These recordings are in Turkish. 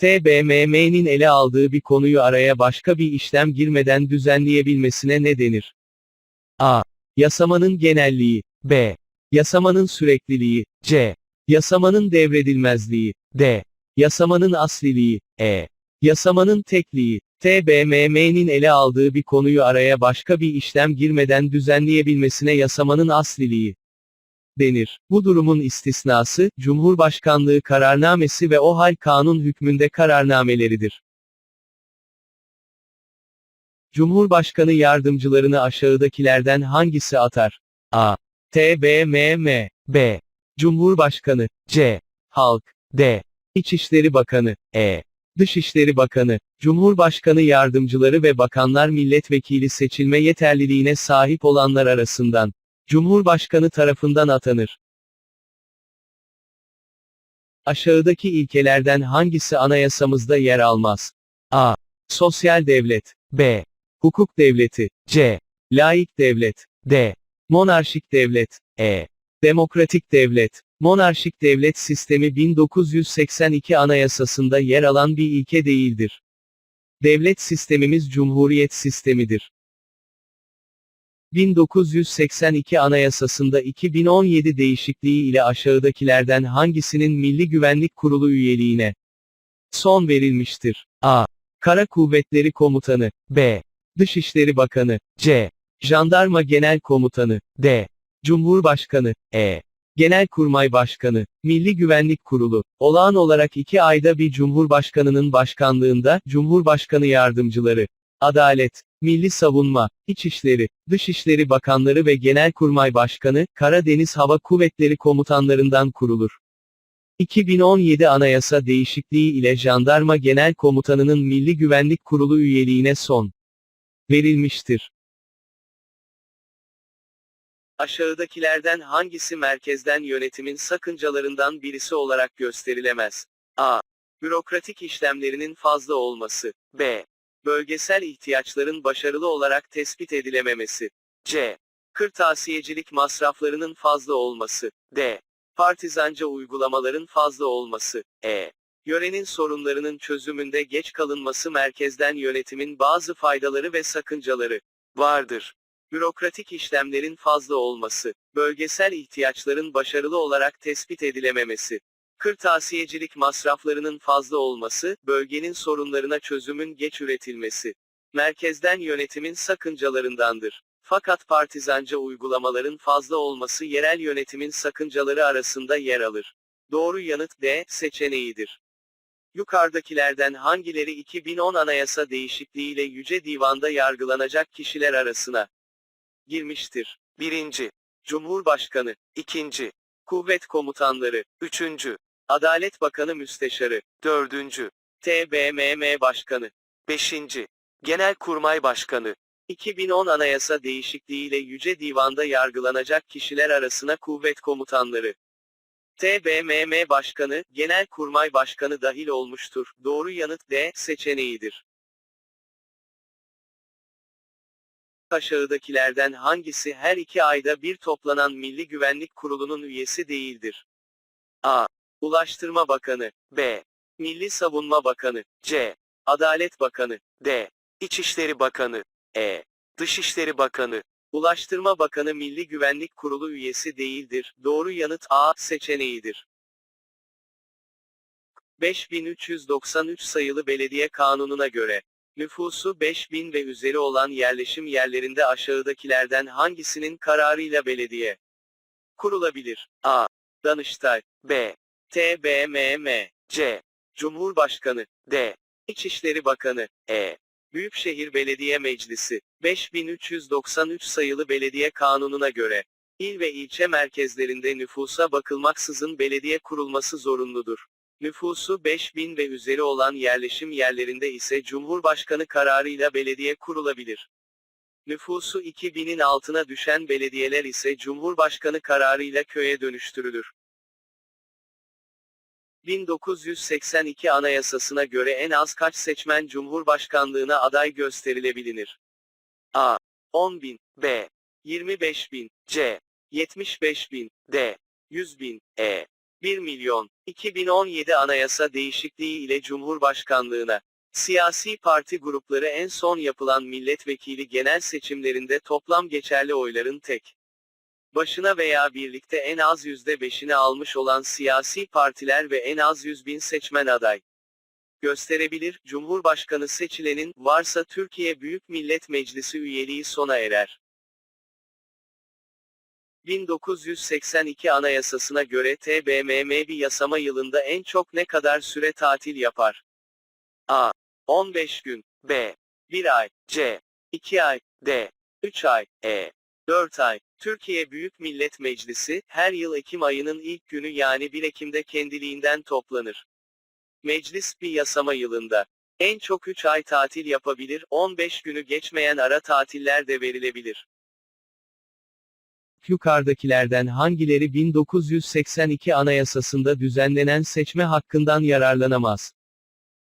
TBMM'nin ele aldığı bir konuyu araya başka bir işlem girmeden düzenleyebilmesine ne denir? A. Yasamanın genelliği. B. Yasamanın sürekliliği. C. Yasamanın devredilmezliği. D. Yasamanın asliliği. E. Yasamanın tekliği. TBMM'nin ele aldığı bir konuyu araya başka bir işlem girmeden düzenleyebilmesine yasamanın asliliği denir. Bu durumun istisnası, Cumhurbaşkanlığı kararnamesi ve o hal kanun hükmünde kararnameleridir. Cumhurbaşkanı yardımcılarını aşağıdakilerden hangisi atar? A. TBMM B. Cumhurbaşkanı C. Halk D. İçişleri Bakanı E. Dışişleri Bakanı, Cumhurbaşkanı yardımcıları ve bakanlar milletvekili seçilme yeterliliğine sahip olanlar arasından Cumhurbaşkanı tarafından atanır. Aşağıdaki ilkelerden hangisi anayasamızda yer almaz? A. Sosyal devlet. B. Hukuk devleti. C. Laik devlet. D. Monarşik devlet. E. Demokratik devlet. Monarşik devlet sistemi 1982 Anayasasında yer alan bir ilke değildir. Devlet sistemimiz cumhuriyet sistemidir. 1982 Anayasasında 2017 değişikliği ile aşağıdakilerden hangisinin Milli Güvenlik Kurulu üyeliğine son verilmiştir? A. Kara Kuvvetleri Komutanı B. Dışişleri Bakanı C. Jandarma Genel Komutanı D. Cumhurbaşkanı E. Genelkurmay Başkanı, Milli Güvenlik Kurulu, olağan olarak iki ayda bir Cumhurbaşkanının başkanlığında, Cumhurbaşkanı Yardımcıları, Adalet, Milli Savunma, İçişleri, Dışişleri Bakanları ve Genelkurmay Başkanı, Karadeniz Hava Kuvvetleri Komutanlarından kurulur. 2017 Anayasa değişikliği ile Jandarma Genel Komutanı'nın Milli Güvenlik Kurulu üyeliğine son verilmiştir. Aşağıdakilerden hangisi merkezden yönetimin sakıncalarından birisi olarak gösterilemez? A. Bürokratik işlemlerinin fazla olması. B. Bölgesel ihtiyaçların başarılı olarak tespit edilememesi. C. Kırtasiyecilik masraflarının fazla olması. D. Partizanca uygulamaların fazla olması. E. Yörenin sorunlarının çözümünde geç kalınması merkezden yönetimin bazı faydaları ve sakıncaları vardır. Bürokratik işlemlerin fazla olması, bölgesel ihtiyaçların başarılı olarak tespit edilememesi, kırtasiyecilik masraflarının fazla olması, bölgenin sorunlarına çözümün geç üretilmesi, merkezden yönetimin sakıncalarındandır. Fakat partizanca uygulamaların fazla olması yerel yönetimin sakıncaları arasında yer alır. Doğru yanıt D seçeneğidir. Yukarıdakilerden hangileri 2010 Anayasa değişikliğiyle Yüce Divan'da yargılanacak kişiler arasına girmiştir. 1. Cumhurbaşkanı, 2. Kuvvet Komutanları, 3. Adalet Bakanı Müsteşarı, 4. TBMM Başkanı, 5. Genelkurmay Başkanı, 2010 Anayasa değişikliğiyle Yüce Divan'da yargılanacak kişiler arasına kuvvet komutanları, TBMM Başkanı, Genelkurmay Başkanı dahil olmuştur. Doğru yanıt D seçeneğidir. Aşağıdakilerden hangisi her iki ayda bir toplanan Milli Güvenlik Kurulu'nun üyesi değildir? A. Ulaştırma Bakanı B. Milli Savunma Bakanı C. Adalet Bakanı D. İçişleri Bakanı E. Dışişleri Bakanı Ulaştırma Bakanı Milli Güvenlik Kurulu üyesi değildir. Doğru yanıt A seçeneğidir. 5393 sayılı Belediye Kanunu'na göre Nüfusu 5000 ve üzeri olan yerleşim yerlerinde aşağıdakilerden hangisinin kararıyla belediye kurulabilir? A. Danıştay B. TBMM C. Cumhurbaşkanı D. İçişleri Bakanı E. Büyükşehir Belediye Meclisi 5393 sayılı Belediye Kanunu'na göre il ve ilçe merkezlerinde nüfusa bakılmaksızın belediye kurulması zorunludur. Nüfusu 5000 ve üzeri olan yerleşim yerlerinde ise Cumhurbaşkanı kararıyla belediye kurulabilir. Nüfusu 2000'in altına düşen belediyeler ise Cumhurbaşkanı kararıyla köye dönüştürülür. 1982 Anayasasına göre en az kaç seçmen Cumhurbaşkanlığına aday gösterilebilir? A. 10.000 B. 25.000 C. 75.000 D. 100.000 E. 1 milyon. 2017 anayasa değişikliği ile Cumhurbaşkanlığına. Siyasi parti grupları en son yapılan milletvekili genel seçimlerinde toplam geçerli oyların tek başına veya birlikte en az %5'ini almış olan siyasi partiler ve en az 100 bin seçmen aday gösterebilir, Cumhurbaşkanı seçilenin, varsa Türkiye Büyük Millet Meclisi üyeliği sona erer. 1982 Anayasasına göre TBMM bir yasama yılında en çok ne kadar süre tatil yapar? A. 15 gün. B. 1 ay. C. 2 ay. D. 3 ay. E. 4 ay. Türkiye Büyük Millet Meclisi, her yıl Ekim ayının ilk günü yani 1 Ekim'de kendiliğinden toplanır. Meclis bir yasama yılında. En çok 3 ay tatil yapabilir, 15 günü geçmeyen ara tatiller de verilebilir. Yukarıdakilerden hangileri 1982 Anayasasında düzenlenen seçme hakkından yararlanamaz?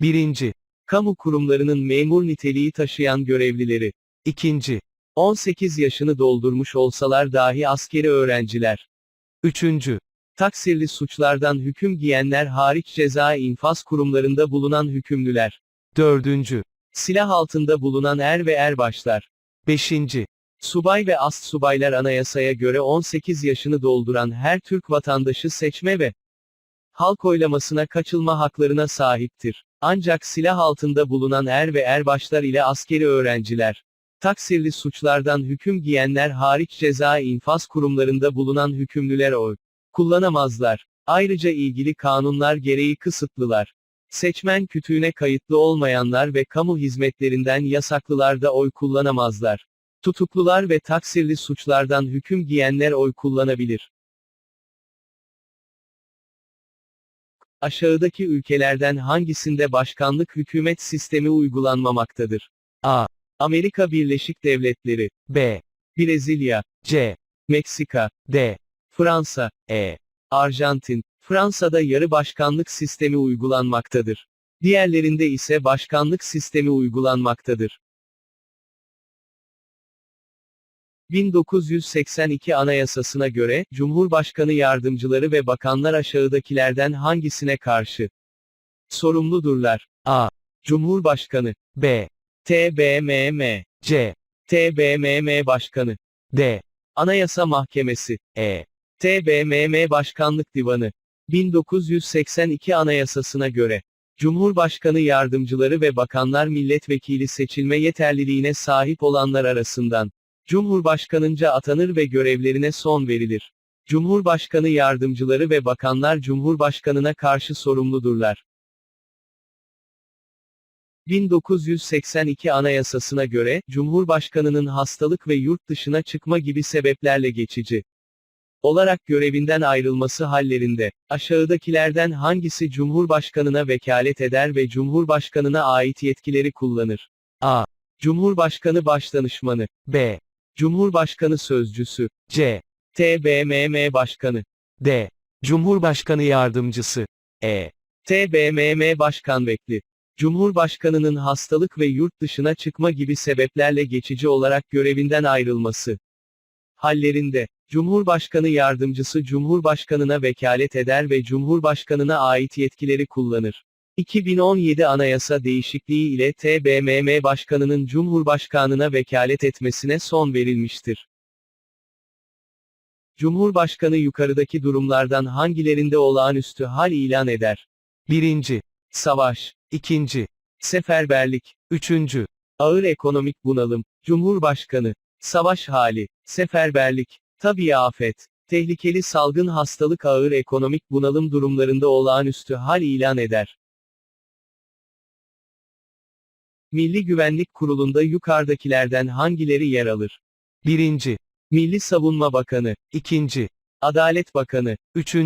1. Kamu kurumlarının memur niteliği taşıyan görevlileri. 2. 18 yaşını doldurmuş olsalar dahi askeri öğrenciler. 3. Taksirli suçlardan hüküm giyenler hariç ceza infaz kurumlarında bulunan hükümlüler. 4. Silah altında bulunan er ve erbaşlar. 5. Subay ve ast subaylar anayasaya göre 18 yaşını dolduran her Türk vatandaşı seçme ve halk oylamasına kaçılma haklarına sahiptir. Ancak silah altında bulunan er ve erbaşlar ile askeri öğrenciler, taksirli suçlardan hüküm giyenler hariç ceza infaz kurumlarında bulunan hükümlüler oy kullanamazlar. Ayrıca ilgili kanunlar gereği kısıtlılar. Seçmen kütüğüne kayıtlı olmayanlar ve kamu hizmetlerinden yasaklılar da oy kullanamazlar. Tutuklular ve taksirli suçlardan hüküm giyenler oy kullanabilir. Aşağıdaki ülkelerden hangisinde başkanlık hükümet sistemi uygulanmamaktadır? A. Amerika Birleşik Devletleri B. Brezilya C. Meksika D. Fransa E. Arjantin Fransa'da yarı başkanlık sistemi uygulanmaktadır. Diğerlerinde ise başkanlık sistemi uygulanmaktadır. 1982 Anayasasına göre, Cumhurbaşkanı yardımcıları ve bakanlar aşağıdakilerden hangisine karşı sorumludurlar? A. Cumhurbaşkanı B. TBMM C. TBMM Başkanı D. Anayasa Mahkemesi E. TBMM Başkanlık Divanı 1982 Anayasasına göre Cumhurbaşkanı yardımcıları ve bakanlar milletvekili seçilme yeterliliğine sahip olanlar arasından Cumhurbaşkanınca atanır ve görevlerine son verilir. Cumhurbaşkanı yardımcıları ve bakanlar Cumhurbaşkanına karşı sorumludurlar. 1982 Anayasasına göre, Cumhurbaşkanının hastalık ve yurt dışına çıkma gibi sebeplerle geçici olarak görevinden ayrılması hallerinde, aşağıdakilerden hangisi Cumhurbaşkanına vekalet eder ve Cumhurbaşkanına ait yetkileri kullanır? A. Cumhurbaşkanı Başdanışmanı B. Cumhurbaşkanı Sözcüsü C. TBMM Başkanı D. Cumhurbaşkanı Yardımcısı E. TBMM Başkan Vekli Cumhurbaşkanının hastalık ve yurt dışına çıkma gibi sebeplerle geçici olarak görevinden ayrılması hallerinde, Cumhurbaşkanı Yardımcısı Cumhurbaşkanına vekalet eder ve Cumhurbaşkanına ait yetkileri kullanır. 2017 Anayasa değişikliği ile TBMM Başkanı'nın Cumhurbaşkanına vekalet etmesine son verilmiştir. Cumhurbaşkanı yukarıdaki durumlardan hangilerinde olağanüstü hal ilan eder? 1. Savaş. 2. Seferberlik. 3. Ağır ekonomik bunalım. Cumhurbaşkanı. Savaş hali. Seferberlik. Tabii afet. Tehlikeli salgın hastalık ağır ekonomik bunalım durumlarında olağanüstü hal ilan eder. Milli Güvenlik Kurulu'nda yukarıdakilerden hangileri yer alır? 1. Milli Savunma Bakanı 2. Adalet Bakanı 3.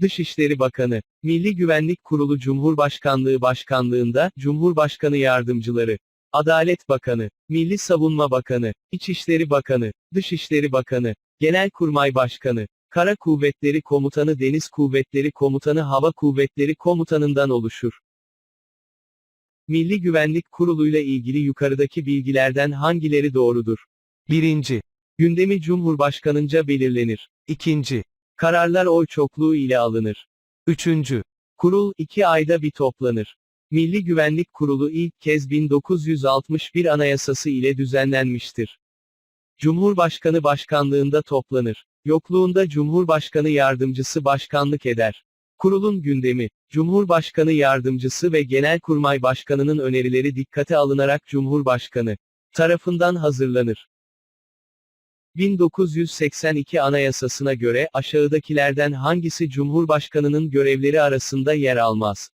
Dışişleri Bakanı Milli Güvenlik Kurulu Cumhurbaşkanlığı Başkanlığında, Cumhurbaşkanı Yardımcıları Adalet Bakanı, Milli Savunma Bakanı, İçişleri Bakanı, Dışişleri Bakanı, Genelkurmay Başkanı, Kara Kuvvetleri Komutanı Deniz Kuvvetleri Komutanı Hava Kuvvetleri Komutanından oluşur. Milli Güvenlik Kurulu'yla ilgili yukarıdaki bilgilerden hangileri doğrudur? 1. Gündemi Cumhurbaşkanınca belirlenir. 2. Kararlar oy çokluğu ile alınır. Üçüncü. Kurul iki ayda bir toplanır. Milli Güvenlik Kurulu ilk kez 1961 Anayasası ile düzenlenmiştir. Cumhurbaşkanı başkanlığında toplanır. Yokluğunda Cumhurbaşkanı yardımcısı başkanlık eder. Kurulun gündemi, Cumhurbaşkanı yardımcısı ve Genelkurmay Başkanı'nın önerileri dikkate alınarak Cumhurbaşkanı tarafından hazırlanır. 1982 Anayasasına göre aşağıdakilerden hangisi Cumhurbaşkanının görevleri arasında yer almaz?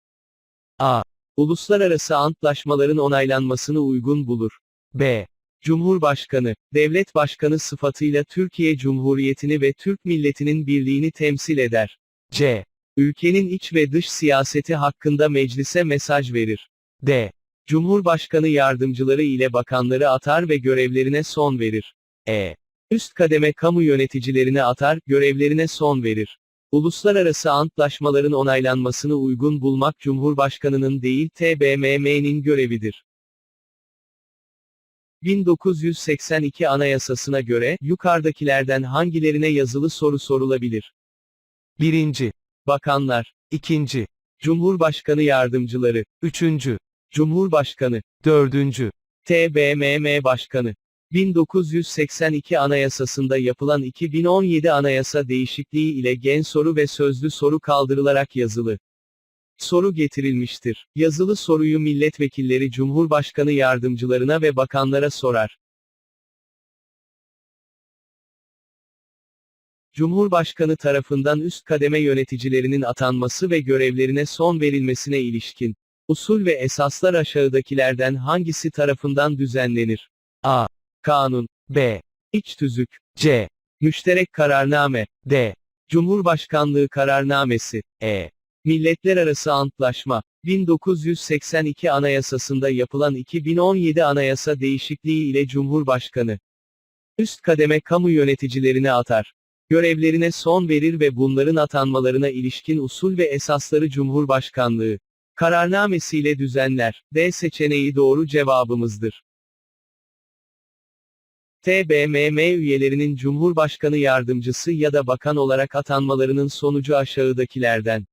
A. Uluslararası antlaşmaların onaylanmasını uygun bulur. B. Cumhurbaşkanı, devlet başkanı sıfatıyla Türkiye Cumhuriyeti'ni ve Türk milletinin birliğini temsil eder. C. Ülkenin iç ve dış siyaseti hakkında meclise mesaj verir. D. Cumhurbaşkanı yardımcıları ile bakanları atar ve görevlerine son verir. E. Üst kademe kamu yöneticilerini atar, görevlerine son verir. Uluslararası antlaşmaların onaylanmasını uygun bulmak Cumhurbaşkanının değil TBMM'nin görevidir. 1982 Anayasasına göre, yukarıdakilerden hangilerine yazılı soru sorulabilir? 1. Bakanlar. 2. Cumhurbaşkanı yardımcıları. 3. Cumhurbaşkanı. 4. TBMM Başkanı. 1982 Anayasasında yapılan 2017 Anayasa değişikliği ile gen soru ve sözlü soru kaldırılarak yazılı soru getirilmiştir. Yazılı soruyu milletvekilleri Cumhurbaşkanı yardımcılarına ve bakanlara sorar. Cumhurbaşkanı tarafından üst kademe yöneticilerinin atanması ve görevlerine son verilmesine ilişkin usul ve esaslar aşağıdakilerden hangisi tarafından düzenlenir? A. Kanun. B. İç tüzük. C. Müşterek kararname. D. Cumhurbaşkanlığı kararnamesi. E. Milletler Arası Antlaşma. 1982 Anayasasında yapılan 2017 Anayasa değişikliği ile Cumhurbaşkanı üst kademe kamu yöneticilerini atar. Görevlerine son verir ve bunların atanmalarına ilişkin usul ve esasları Cumhurbaşkanlığı kararnamesiyle düzenler. D seçeneği doğru cevabımızdır. TBMM üyelerinin Cumhurbaşkanı yardımcısı ya da bakan olarak atanmalarının sonucu aşağıdakilerden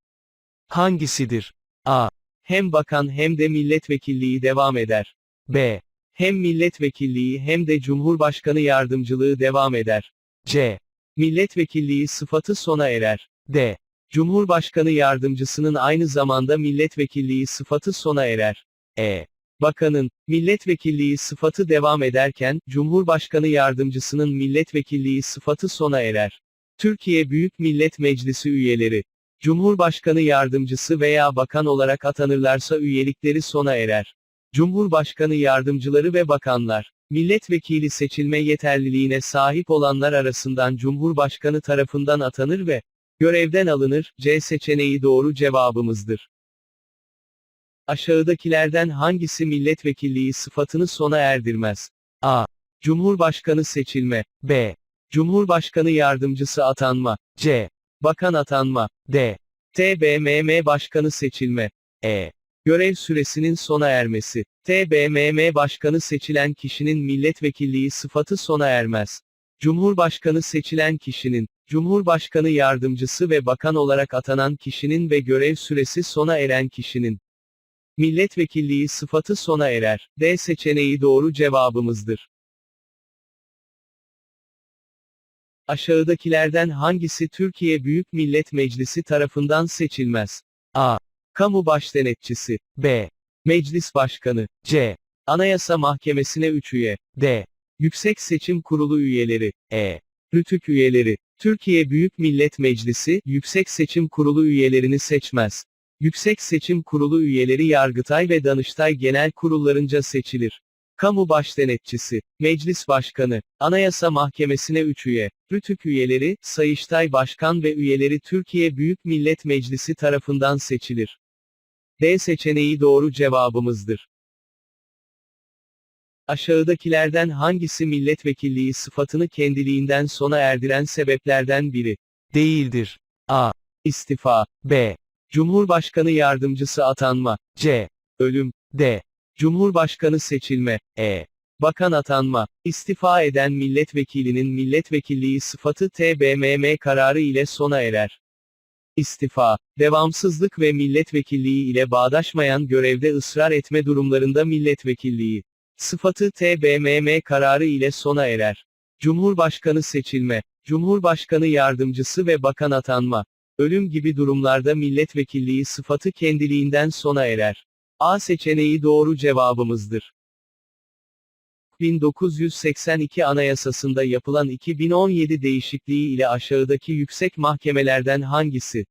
hangisidir? A. Hem bakan hem de milletvekilliği devam eder. B. Hem milletvekilliği hem de Cumhurbaşkanı yardımcılığı devam eder. C. Milletvekilliği sıfatı sona erer. D. Cumhurbaşkanı yardımcısının aynı zamanda milletvekilliği sıfatı sona erer. E. Bakanın, milletvekilliği sıfatı devam ederken, Cumhurbaşkanı yardımcısının milletvekilliği sıfatı sona erer. Türkiye Büyük Millet Meclisi üyeleri, Cumhurbaşkanı yardımcısı veya bakan olarak atanırlarsa üyelikleri sona erer. Cumhurbaşkanı yardımcıları ve bakanlar, milletvekili seçilme yeterliliğine sahip olanlar arasından Cumhurbaşkanı tarafından atanır ve görevden alınır. C seçeneği doğru cevabımızdır. Aşağıdakilerden hangisi milletvekilliği sıfatını sona erdirmez? A. Cumhurbaşkanı seçilme. B. Cumhurbaşkanı yardımcısı atanma. C. Bakan atanma. D. TBMM Başkanı seçilme. E. Görev süresinin sona ermesi. TBMM Başkanı seçilen kişinin milletvekilliği sıfatı sona ermez. Cumhurbaşkanı seçilen kişinin, Cumhurbaşkanı yardımcısı ve bakan olarak atanan kişinin ve görev süresi sona eren kişinin milletvekilliği sıfatı sona erer. D seçeneği doğru cevabımızdır. Aşağıdakilerden hangisi Türkiye Büyük Millet Meclisi tarafından seçilmez? A. Kamu Başdenetçisi. B. Meclis Başkanı. C. Anayasa Mahkemesi'ne 3 üye. D. Yüksek Seçim Kurulu üyeleri. E. Rütük üyeleri. Türkiye Büyük Millet Meclisi, Yüksek Seçim Kurulu üyelerini seçmez. Yüksek Seçim Kurulu üyeleri Yargıtay ve Danıştay Genel Kurullarınca seçilir. Kamu Başdenetçisi, Meclis Başkanı, Anayasa Mahkemesi'ne 3 üye, Rütük üyeleri, Sayıştay Başkan ve üyeleri Türkiye Büyük Millet Meclisi tarafından seçilir. D seçeneği doğru cevabımızdır. Aşağıdakilerden hangisi milletvekilliği sıfatını kendiliğinden sona erdiren sebeplerden biri değildir? A. İstifa. B. Cumhurbaşkanı yardımcısı atanma. C. Ölüm. D. Cumhurbaşkanı seçilme. E. Bakan atanma. İstifa eden milletvekilinin milletvekilliği sıfatı TBMM kararı ile sona erer. İstifa, devamsızlık ve milletvekilliği ile bağdaşmayan görevde ısrar etme durumlarında milletvekilliği. Sıfatı TBMM kararı ile sona erer. Cumhurbaşkanı seçilme, Cumhurbaşkanı yardımcısı ve bakan atanma. Ölüm gibi durumlarda milletvekilliği sıfatı kendiliğinden sona erer. A seçeneği doğru cevabımızdır. 1982 Anayasasında yapılan 2017 değişikliği ile aşağıdaki yüksek mahkemelerden hangisi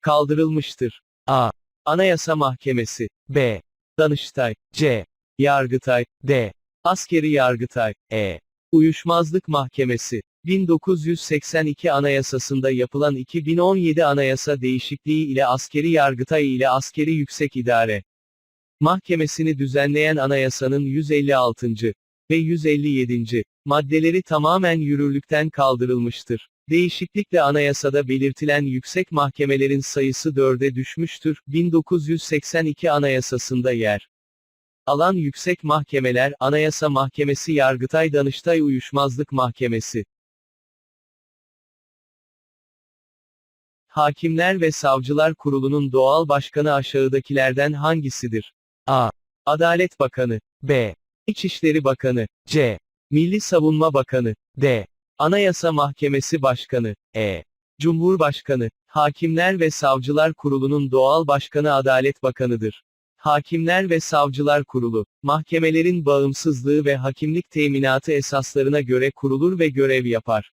kaldırılmıştır? A. Anayasa Mahkemesi B. Danıştay C. Yargıtay D. Askeri Yargıtay E. Uyuşmazlık Mahkemesi 1982 Anayasasında yapılan 2017 Anayasa değişikliği ile Askeri Yargıtay ile Askeri Yüksek İdare Mahkemesini düzenleyen anayasanın 156. ve 157. maddeleri tamamen yürürlükten kaldırılmıştır. Değişiklikle anayasada belirtilen yüksek mahkemelerin sayısı 4'e düşmüştür. 1982 Anayasasında yer alan yüksek mahkemeler, Anayasa Mahkemesi Yargıtay Danıştay Uyuşmazlık Mahkemesi. Hakimler ve Savcılar Kurulu'nun doğal başkanı aşağıdakilerden hangisidir? A. Adalet Bakanı B. İçişleri Bakanı C. Milli Savunma Bakanı D. Anayasa Mahkemesi Başkanı E. Cumhurbaşkanı Hakimler ve Savcılar Kurulu'nun doğal başkanı Adalet Bakanı'dır. Hakimler ve Savcılar Kurulu, mahkemelerin bağımsızlığı ve hakimlik teminatı esaslarına göre kurulur ve görev yapar.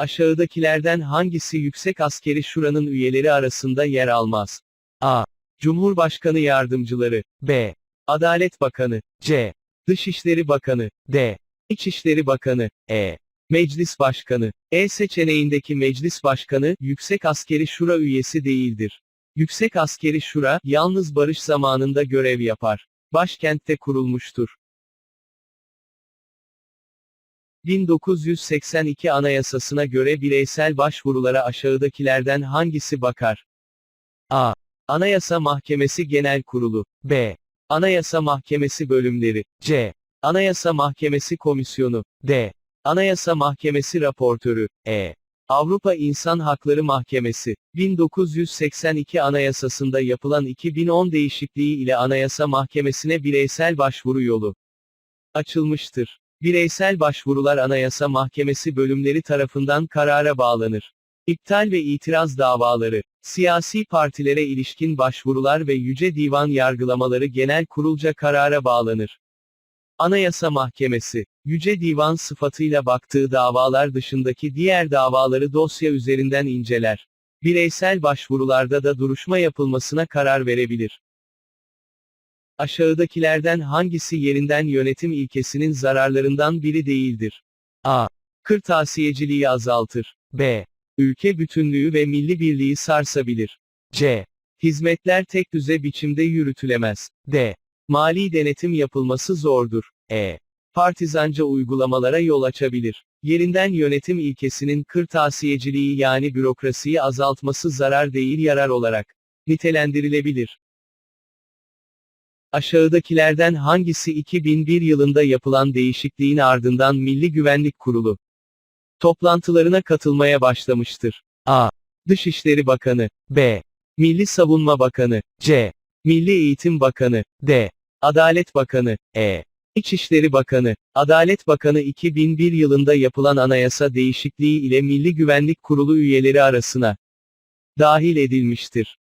Aşağıdakilerden hangisi Yüksek Askeri Şura'nın üyeleri arasında yer almaz? A. Cumhurbaşkanı Yardımcıları B. Adalet Bakanı C. Dışişleri Bakanı D. İçişleri Bakanı E. Meclis Başkanı E seçeneğindeki Meclis Başkanı, Yüksek Askeri Şura üyesi değildir. Yüksek Askeri Şura, yalnız barış zamanında görev yapar. Başkentte kurulmuştur. 1982 Anayasasına göre bireysel başvurulara aşağıdakilerden hangisi bakar? A. Anayasa Mahkemesi Genel Kurulu B. Anayasa Mahkemesi Bölümleri C. Anayasa Mahkemesi Komisyonu D. Anayasa Mahkemesi Raportörü E. Avrupa İnsan Hakları Mahkemesi 1982 Anayasasında yapılan 2010 değişikliği ile Anayasa Mahkemesi'ne bireysel başvuru yolu açılmıştır. Bireysel başvurular Anayasa Mahkemesi bölümleri tarafından karara bağlanır. İptal ve itiraz davaları, siyasi partilere ilişkin başvurular ve Yüce Divan yargılamaları genel kurulca karara bağlanır. Anayasa Mahkemesi, Yüce Divan sıfatıyla baktığı davalar dışındaki diğer davaları dosya üzerinden inceler. Bireysel başvurularda da duruşma yapılmasına karar verebilir. Aşağıdakilerden hangisi yerinden yönetim ilkesinin zararlarından biri değildir? A. Kırtasiyeciliği azaltır. B. Ülke bütünlüğü ve milli birliği sarsabilir. C. Hizmetler tek düze biçimde yürütülemez. D. Mali denetim yapılması zordur. E. Partizanca uygulamalara yol açabilir. Yerinden yönetim ilkesinin kırtasiyeciliği yani bürokrasiyi azaltması zarar değil yarar olarak nitelendirilebilir. Aşağıdakilerden hangisi 2001 yılında yapılan değişikliğin ardından Milli Güvenlik Kurulu toplantılarına katılmaya başlamıştır? A. Dışişleri Bakanı B. Milli Savunma Bakanı C. Milli Eğitim Bakanı D. Adalet Bakanı E. İçişleri Bakanı Adalet Bakanı 2001 yılında yapılan anayasa değişikliği ile Milli Güvenlik Kurulu üyeleri arasına dahil edilmiştir.